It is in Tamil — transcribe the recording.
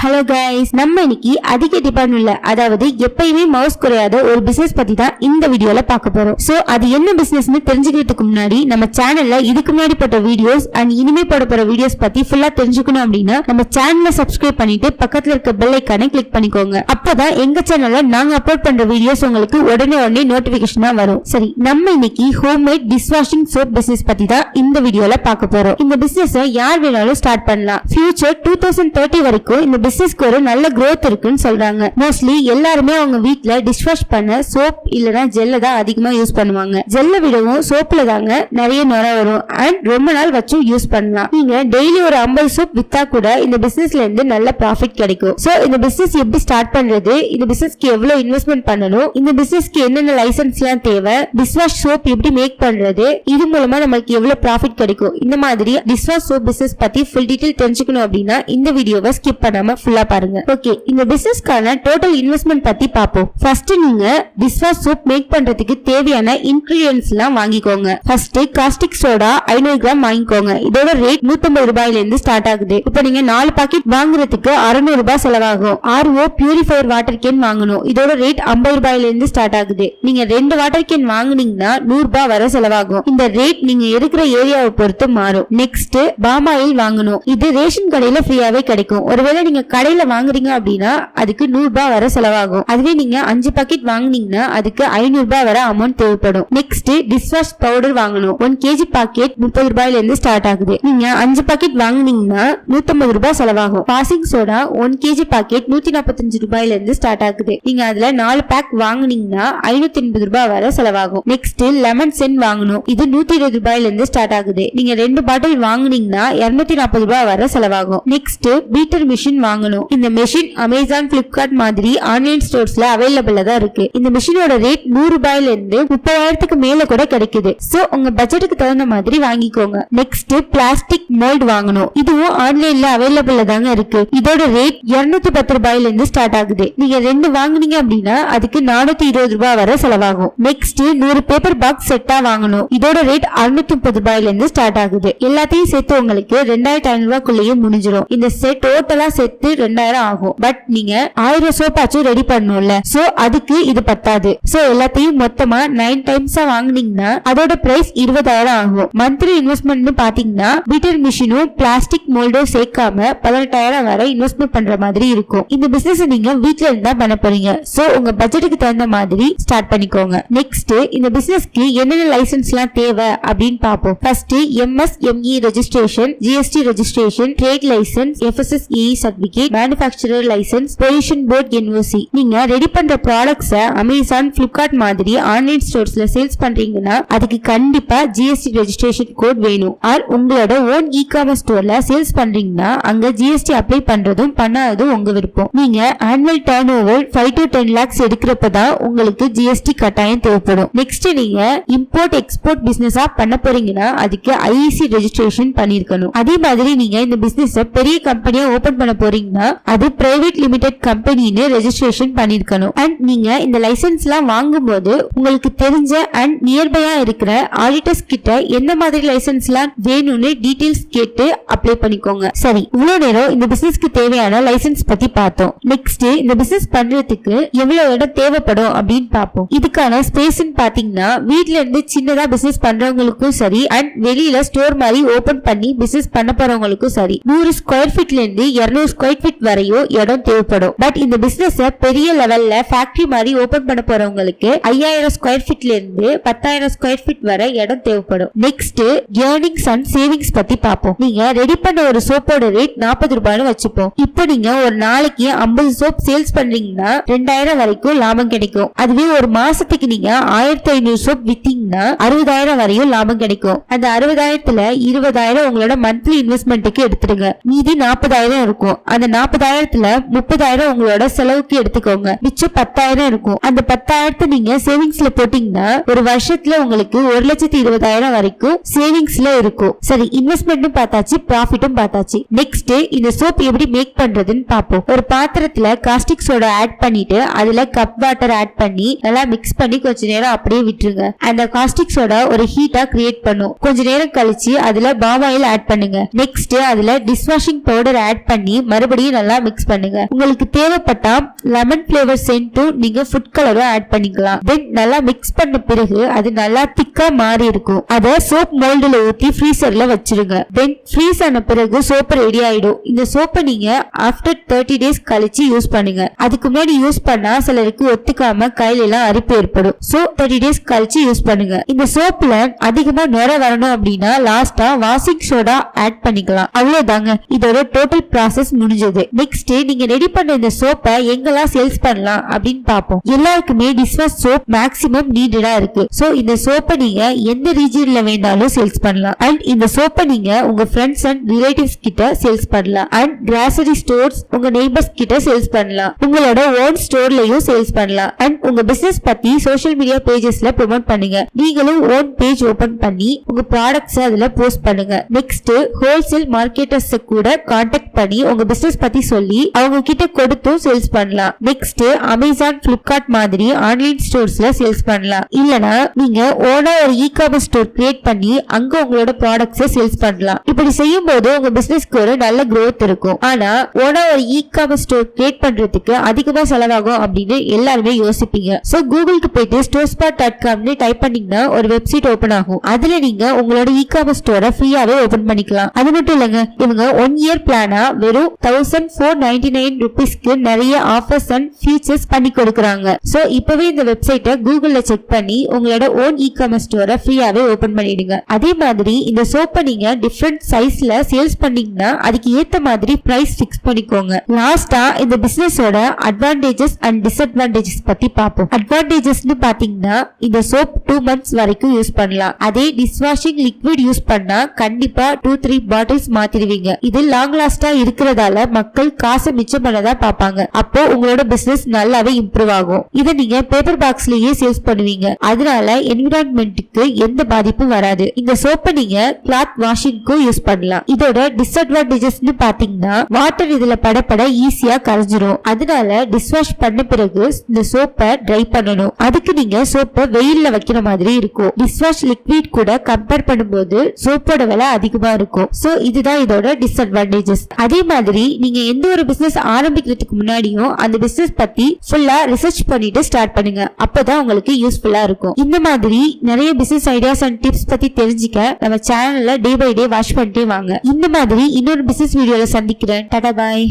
ஹலோ கைஸ் நம்ம இன்னைக்கு அதிக டிபெண்ட் இல்லை அதாவது எப்பயுமே மவுஸ் குறையாத ஒரு பிசினஸ் பத்தி தான் இந்த வீடியோல பார்க்க போறோம். சோ அது என்ன பிசினஸ்னு தெரிஞ்சுக்கிறதுக்கு முன்னாடி நம்ம சேனல்ல இதுக்கு முன்னாடி போட்ட வீடியோஸ் அண்ட் இனிமே போட போற வீடியோஸ் பத்தி ஃபுல்லா தெரிஞ்சுக்கணும் அப்படின்னா நம்ம சேனலை சப்ஸ்கிரைப் பண்ணிட்டு பக்கத்துல இருக்க பெல் ஐக்கானை கிளிக் பண்ணிக்கோங்க. அப்பதான் எங்க சேனல்ல நாங்க அப்லோட் பண்ற வீடியோஸ் உங்களுக்கு உடனே உடனே நோட்டிபிகேஷனா வரும். சரி நம்ம இன்னைக்கு homemade dish washing soap business பத்தி தான் இந்த வீடியோல பார்க்க போறோம். இந்த பிசினஸ் யார் வேணாலும் ஸ்டார்ட் பண்ணலாம். ஃபியூச்சர் டூ தௌசண்ட் தேர்ட்டி வரைக்கும் இந்த பிசினஸ்க்கு ஒரு நல்ல க்ரோத் இருக்குன்னு சொல்றாங்க. மோஸ்ட்லி எல்லாருமே அவங்க வீட்ல டிஷ் வாஷ் பண்ண சோப் இல்லனா ஜெல்ல தான் அதிகமா யூஸ் பண்ணுவாங்க. ஜெல்ல விடவும் சோப்ல தாங்க நிறைய நுர வரும். அண்ட் ரொம்ப நாள் வச்சும் யூஸ் பண்ணலாம். நீங்க டெய்லி ஒரு ஐம்பது சோப் வித்தா கூட இந்த பிசினஸ்ல இருந்து நல்ல ப்ராஃபிட் கிடைக்கும். சோ இந்த பிசினஸ் எப்படி ஸ்டார்ட் பண்றது? இந்த பிசினஸ்க்கு எவ்வளவு இன்வெஸ்ட்மெண்ட் பண்ணணும்? இந்த பிசினஸ்க்கு என்னென்ன லைசன்ஸ் எல்லாம் தேவை? டிஷ் வாஷ் சோப் எப்படி மேக் பண்றது? இது மூலமா நமக்கு எவ்வளவு ப்ராஃபிட் கிடைக்கும்? இந்த மாதிரி டிஷ் வாஷ் சோப் பிசினஸ் பத்தி ஃபுல் டீடைல் தெரிஞ்சுக்கணும் அப்படின்னா இந்த வீடியோவை ஸ்கிப் பண்ணாம ஃபுல்லா பாருங்க. ஓகே இந்த பிசினஸ்க்கான டோட்டல் இன்வெஸ்ட்மெண்ட் பத்தி பாப்போம். ஃபர்ஸ்ட் நீங்க விஸ்வா சூப் மேக் பண்றதுக்கு தேவையான இன்கிரீடியன்ஸ் எல்லாம் வாங்கிக்கோங்க. ஃபர்ஸ்ட் காஸ்டிக் சோடா ஐநூறு கிராம் வாங்கிக்கோங்க. இதோட ரேட் 150 ரூபாயில இருந்து ஸ்டார்ட் ஆகுது. இப்போ நீங்க நாலு பாக்கெட் வாங்குறதுக்கு அறுநூறு ரூபாய் செலவாகும். ஆர்ஓ பியூரிஃபையர் வாட்டர் கேன் வாங்கணும். இதோட ரேட் 50 ரூபாயில இருந்து ஸ்டார்ட் ஆகுது. நீங்க ரெண்டு வாட்டர் கேன் வாங்குனீங்கன்னா நூறு ரூபாய் வரை செலவாகும். இந்த ரேட் நீங்க இருக்கிற ஏரியாவை பொறுத்து மாறும். நெக்ஸ்ட் பாமாயில் வாங்கணும். இது ரேஷன் கடையில ஃப்ரீயாவே கிடைக்கும். ஒருவேளை நீங்க கடையில வாங்குறீங்க அப்படின்னா அதுக்கு நூறு ரூபாய் செலவாகும். அதுவே நீங்க அஞ்சு பாக்கெட் வாங்குனீங்கன்னா அதுக்கு ஐநூறு ரூபாய் அமௌண்ட் தேவைப்படும். நெக்ஸ்ட் டிஷ்வாஷ் பவுடர் வாங்கணும். ஒன் கேஜி பாக்கெட் முப்பது ரூபாயில இருந்து ஸ்டார்ட் ஆகுது. நீங்க அஞ்சு பாக்கெட் வாங்குனீங்கன்னா நூத்தம்பது ரூபாய் செலவாகும். Washing soda one KG packet நூத்தி நாற்பத்தஞ்சு ரூபாயில இருந்து ஸ்டார்ட் ஆகுது. நீங்க அதுல நாலு பேக் வாங்கினீங்கன்னா ஐநூத்தி எண்பது ரூபாய் வர செலவாகும். நெக்ஸ்ட் லெமன் சென் வாங்கணும். இது நூத்தி இருபது ரூபாயில இருந்து ஸ்டார்ட் ஆகுது. நீங்க ரெண்டு பாட்டில் வாங்கினீங்கன்னா இருநூத்தி நாற்பது ரூபாய் வர செலவாகும். நெக்ஸ்ட் பீட்டர் மிஷின் வாங்கணும். இந்த மெஷின் அமேசான் பிளிப்கார்ட் மாதிரி ஆன்லைன் ஸ்டோர்ஸ்ல அவைலபிளா தான் இருக்கு. இந்த மிஷினோட ரேட் நூறு ரூபாயில இருந்து முப்பதாயிரத்துக்கு மேல கூட கிடைக்குது. சோ உங்க பட்ஜெட்டுக்கு தகுந்த மாதிரி வாங்கிக்கோங்க. நெக்ஸ்ட் பிளாஸ்டிக் மோல்ட் வாங்கணும். இதுவும் ஆன்லைன்ல அவைலபிளா தாங்க இருக்கு. இதோட ரேட் 210 பத்து ரூபாயில இருந்து ஸ்டார்ட் ஆகுது. நீங்க ரெண்டு வாங்குனீங்க அப்படின்னா அதுக்கு நானூத்தி இருபது ரூபாய் வரை செலவாகும். நெக்ஸ்ட் நூறு பேப்பர் பாக்ஸ் செட்டா வாங்கணும். இதோட ரேட் அறுநூத்தி முப்பது ரூபாயில இருந்து ஸ்டார்ட் ஆகுது. எல்லாத்தையும் சேர்த்து உங்களுக்கு ரெண்டாயிரத்தி ஐநூறு ரூபாய்க்குள்ளேயே முடிஞ்சிடும் இந்த செட் டோட்டலா சேர்த்து ரெண்டாயிரம் ஆகும். பட் நீங்க ஆயிரம் சோப்பாச்சும் ரெடி பண்ணணும்ல. சோ அதுக்கு இது பத்தாது. சோ எல்லாத்தையும் மொத்தமா நைன் டைம்ஸா வாங்குனீங்கன்னா அதோட பிரைஸ் இருபதாயிரம் ஆகும். மந்த்லி இன்வெஸ்ட்மெண்ட்னு பாத்தீங்கன்னா பீட்டர் மிஷினும் பிளாஸ்டிக் மோல்டும் சேர்க்காம பதினெட்டாயிரம் வரை இன்வெஸ்ட்மெண்ட் பண்ற மாதிரி இருக்கும். இந்த பிசினஸ் நீங்க வீட்ல இருந்தா பண்ண போறீங்க. சோ உங்க பட்ஜெட்டுக்கு தகுந்த மாதிரி ஸ்டார்ட் பண்ணிக்கோங்க. நெக்ஸ்ட் இந்த பிசினஸ்க்கு என்னென்ன லைசன்ஸ் எல்லாம் தேவை அப்படின்னு பாப்போம். First MSME registration GST registration trade license FSSAI certificate manufacturer license pollution board NOC நீங்க ரெடி பண்ற ப்ராடக்ட்ஸ அமேசான் பிளிப்கார்ட் மாதிரி ஆன்லைன் ஸ்டோர்ஸ்ல சேல்ஸ் பண்றீங்கன்னா அதுக்கு கண்டிப்பா ஜிஎஸ்டி ரெஜிஸ்ட்ரேஷன் கோட் வேணும். ஆர் உங்களோட ஓன் இ காமர்ஸ் ஸ்டோர்ல சேல்ஸ் பண்றீங்கன்னா அங்க ஜிஎஸ்டி அப்ளை பண்றதும் பண்ணாததும் உங்க விருப்பம். நீங்க annual turnover five to ten lakhs எடுக்கிறப்பதான் உங்களுக்கு ஜிஎஸ்டி கட்டாயம் தேவைப்படும். நெக்ஸ்ட் நீங்க இம்போர்ட் எக்ஸ்போர்ட் பிசினஸா பண்ண போறீங்கன்னா அதுக்கு ஐஇசி ரெஜிஸ்ட்ரேஷன் பண்ணிருக்கணும். அதே மாதிரி நீங்க இந்த பிசினஸ் பெரிய கம்பெனியா ஓபன் பண்ண போறீங்கன்னா அது பிரைவேட் லிமிடெட் கம்பெனின்னு ரெஜிஸ்ட்ரேஷன் பண்ணிருக்கணும். அண்ட் நீங்க இந்த லைசன்ஸ் எல்லாம் வாங்கும்போது உங்களுக்கு தெரிஞ்ச அண்ட் நியர்பையா இருக்கிற ஆடிட்டர்ஸ் கிட்ட எந்த மாதிரி லைசன்ஸ் எல்லாம் வேணும்னு டீடைல்ஸ் கேட்டு அப்ளை பண்ணிக்கோங்க. சரி இவ்வளவு நேரம் இந்த பிசினஸ்க்கு தேவையான லைசன்ஸ் பத்தி பார்த்தோம். நெக்ஸ்ட் இந்த பிசினஸ் பண்றதுக்கு எவ்வளவு இடம் தேவைப்படும் அப்படின்னு பார்ப்போம். இதுக்கான ஸ்பேஸ் பாத்தீங்கன்னா வீட்ல இருந்து சின்னதா பிசினஸ் பண்றவங்களுக்கும் சரி அண்ட் வெளியில ஸ்டோர் மாதிரி ஓபன் பண்ணி பிசினஸ் பண்ண போறவங்களுக்கும் சரி நூறு ஸ்கொயர் ஃபீட்ல இருந்து இருநூறு ஸ்கொயர் ஃபீட் வரையும் இடம் தேவைப்படும். பட் இந்த பிசினஸ் பெரிய லெவல்ல ஃபேக்டரி மாதிரி ஓபன் பண்ண போறவங்களுக்கு ஐயாயிரம் ஸ்கொயர் ஃபீட்ல இருந்து பத்தாயிரம் ஸ்கொயர் ஃபீட் வரை இடம் தேவைப்படும். நெக்ஸ்ட் ஏர்னிங்ஸ் அண்ட் சேவிங்ஸ் பத்தி பார்ப்போம். நீங்க ரெடி பண்ண ஒரு சோப்போட ரேட் நாற்பது ரூபாய்னு வச்சுப்போம். இப்போ நீங்க ஒரு நாளைக்கு ஐம்பது சோப் சேல்ஸ் பண்றீங்கன்னா ரெண்டாயிரம் வரைக்கும் லாபம் கிடைக்கும். அதுவே ஒரு மாசத்துக்கு நீங்க ஆயிரத்தி ஐநூறு சோப் வித்தீங்கன்னா அறுபதாயிரம் வரையும் லாபம் கிடைக்கும். அந்த அறுபதாயிரத்துல இருபதாயிரம் உங்களோட மந்த்லி இன்வெஸ்ட்மெண்ட்டுக்கு எடுத்துருங்க மீதி நாற்பதாயிரம் இருக்கும். அந்த நாற்பதாயிரத்துல முப்பதாயிரம் உங்களோட செலவுக்கு எடுத்துக்கோங்க. மிச்சம் பத்தாயிரம் இருக்கும். அந்த பத்தாயிரத்தை நீங்க சேவிங்ஸ்ல போட்டீங்கன்னா ஒரு வருஷத்துல உங்களுக்கு ஒரு லட்சத்தி இருபதாயிரம் வரைக்கும் சேவிங்ஸ்ல இருக்கும். சரி இன்வெஸ்ட்மெண்ட்டும் பார்த்தாச்சு ப்ராஃபிட்டும் பார்த்தாச்சு. நெக்ஸ்ட் இந்த சோப் எப்படி மேக் பண்றதுன்னு பார்ப்போம். ஒரு பாத்திரத்துல காஸ்டிக் சோடா ஆட் பண்ணிட்டு அதுல கப் வாட்டர் ஆட் பண்ணி நல்லா மிக்ஸ் பண்ணி கொஞ்ச நேரம் அப்படியே விட்டுருங்க. அந்த காஸ்டிக் சோடா ஒரு ஹீட்டா கிரியேட் பண்ணும். கொஞ்ச நேரம் கழிச்சு அதுல பாம் ஆயில் ஆட் பண்ணுங்க. நெக்ஸ்ட் அதுல டிஷ் வாஷிங் பவுடர் ஆட் பண்ணி மறுபடியும் மறுபடியும் நல்லா மிக்ஸ் பண்ணுங்க. உங்களுக்கு தேவைப்பட்டா லெமன் பிளேவர் சென்ட்டும் நீங்க ஃபுட் கலரும் ஆட் பண்ணிக்கலாம். தென் நல்லா மிக்ஸ் பண்ண பிறகு அது நல்லா திக்கா மாறி இருக்கும். அதை சோப் மோல்டுல ஊத்தி ஃப்ரீசர்ல வச்சிருங்க. தென் ஃப்ரீஸ் ஆன பிறகு சோப்பு ரெடி ஆயிடும். இந்த சோப்பை நீங்க ஆஃப்டர் தேர்ட்டி டேஸ் கழிச்சு யூஸ் பண்ணுங்க. அதுக்கு முன்னாடி யூஸ் பண்ணா சிலருக்கு ஒத்துக்காம கையில எல்லாம் அரிப்பு ஏற்படும். சோ தேர்ட்டி டேஸ் கழிச்சு யூஸ் பண்ணுங்க. இந்த சோப்ல அதிகமா நுர வரணும் அப்படின்னா லாஸ்டா வாஷிங் சோடா ஆட் பண்ணிக்கலாம். அவ்வளவுதாங்க. இதோட டோட்டல் ப்ராசஸ் முடிஞ்சது. நெக்ஸ்ட் நீங்க ரெடி பண்ண இந்த சோப்பை எங்கெல்லாம் சேல்ஸ் பண்ணலாம் அப்படின்னு பார்ப்போம். எல்லாருக்குமே டிஷ்வாஷ் சோப் மேக்ஸிமம் நீடடா இருக்கு. சோ இந்த சோப்பை நீங்க எந்த ரீஜியன்ல வேணாலும் சேல்ஸ் பண்ணலாம். அண்ட் இந்த சோப்பை நீங்க உங்க ஃப்ரெண்ட்ஸ் அண்ட் ரிலேட்டிவ்ஸ் கிட்ட சேல்ஸ் பண்ணலாம். அண்ட் கிராசரி ஸ்டோர்ஸ் உங்க நெய்பர்ஸ் கிட்ட சேல்ஸ் பண்ணலாம். உங்களோட ஓன் ஸ்டோர்லயும் சேல்ஸ் பண்ணலாம். அண்ட் உங்க பிசினஸ் பத்தி சோஷியல் மீடியா பேஜஸ்ல ப்ரொமோட் பண்ணுங்க. நீங்களும் ஓன் பேஜ் ஓபன் பண்ணி உங்க ப்ராடக்ட்ஸ் அதுல போஸ்ட் பண்ணுங்க. நெக்ஸ்ட் ஹோல்சேல் மார்க்கெட்டர்ஸ் கூட கான்டாக்ட் பண்ணி உங்க பிசினஸ் பத்தி சொல்லி அவங்க கிட்ட கொடுத்தும் சேல்ஸ் பண்ணலாம். நெக்ஸ்ட் அமேசான் பிளிப்கார்ட் மாதிரி ஆன்லைன் ஸ்டோர்ஸ்ல சேல்ஸ் பண்ணலாம். இல்லனா நீங்க ஓனா ஒரு இ காமர்ஸ் ஸ்டோர் கிரியேட் பண்ணி அங்க உங்களோட ப்ராடக்ட்ஸை சேல்ஸ் பண்ணலாம். இப்படி செய்யும் போது உங்க பிசினஸ்க்கு ஒரு நல்ல growth இருக்கும். ஆனா ஓனா ஒரு இ காமர்ஸ் ஸ்டோர் கிரியேட் பண்றதுக்கு அதிகமா செலவாகும் அப்படின்னு எல்லாருமே யோசிப்பீங்க. சோ கூகுளுக்கு போயிட்டு ஸ்டோர் ஸ்பாட் டாட் காம்னு டைப் பண்ணீங்கன்னா ஒரு வெப்சைட் ஓபன் ஆகும். அதுல நீங்க உங்களோட இ காமர்ஸ் ஸ்டோரை ஃப்ரீயாவே ஓபன் பண்ணிக்கலாம். அது மட்டும் இல்லங்க இவங்க ஒன் இயர் பிளானா வெறும் தௌசண்ட் ஃபோர் நைன்டி நைன் ருபீஸ்க்கு நிறைய ஆஃபர்ஸ் அண்ட் ஃபீச்சர்ஸ் பண்ணி கொடுக்குறாங்க. சோ இப்பவே இந்த வெப்சைட்டை கூகுள்ல செக் பண்ணி உங்களோட ஓன் இ காமர்ஸ் ஸ்டோரை ஃப்ரீயாவே ஓபன் பண்ணிடுங்க. அதே மாதிரி இந்த சோப்பை நீங்க டிஃப்ரெண்ட் சைஸ்ல சேல்ஸ் பண்ணீங்கன்னா அதுக்கு ஏத்த மாதிரி பிரைஸ் ஃபிக்ஸ் பண்ணிக்கோங்க. லாஸ்டா இந்த பிசினஸோட அட்வான்டேஜஸ் அண்ட் டிஸ்அட்வான்டேஜஸ் பத்தி பார்ப்போம். அட்வான்டேஜஸ்னு பாத்தீங்கன்னா இந்த சோப் டூ மந்த்ஸ் வரைக்கும் யூஸ் பண்ணலாம். அதே டிஷ்வாஷிங் லிக்விட் யூஸ் பண்ணா கண்டிப்பா டூ த்ரீ பாட்டில்ஸ் மாத்திடுவீங்க. இது லாங் லாஸ்டா இருக்கிறதால மக்கள் காசை மிச்சம் பண்ணதா பார்ப்பாங்க. அப்போ உங்களோட பிசினஸ் நல்லாவே இம்ப்ரூவ் ஆகும். இதை நீங்க பேப்பர் பாக்ஸ்லயே சேல்ஸ் பண்ணுவீங்க. அதனால என்விரான்மெண்ட்டுக்கு எந்த பாதிப்பும் வராது. இந்த சோப்பை நீங்க கிளாத் வாஷிங்க்கும் யூஸ் பண்ணலாம். இதோட டிஸ்அட்வான்டேஜஸ்னு பாத்தீங்கன்னா வாட்டர் இதுல படப்பட ஈஸியா கரைஞ்சிரும். அதனால டிஷ்வாஷ் பண்ண பிறகு இந்த சோப்பை ட்ரை பண்ணணும். அதுக்கு நீங்க சோப்பை வெயில்ல வைக்கிற மாதிரி இருக்கும். டிஷ்வாஷ் லிக்விட் கூட கம்பேர் பண்ணும்போது சோப்போட விலை அதிகமா இருக்கும். சோ இதுதான் இதோட டிஸ்அட்வான்டேஜஸ் அதே மாதிரி நீங்க எந்த ஒரு பிசினஸ் ஆரம்பிக்கிறதுக்கு முன்னாடியும் அந்த பிசினஸ் பத்தி ஃபுல்லா ரிசர்ச் பண்ணிட்டு ஸ்டார்ட் பண்ணுங்க. அப்பதான் உங்களுக்கு யூஸ்ஃபுல்லா இருக்கும். இந்த மாதிரி நிறைய பிசினஸ் ஐடியாஸ் அண்ட் டிப்ஸ் பத்தி தெரிஞ்சுக்க நம்ம சேனல்ல டே பை டே வாஷ் பண்ணிட்டே வாங்க. இந்த மாதிரி இன்னொரு பிசினஸ் வீடியோல சந்திக்கிறேன். டாடா பாய்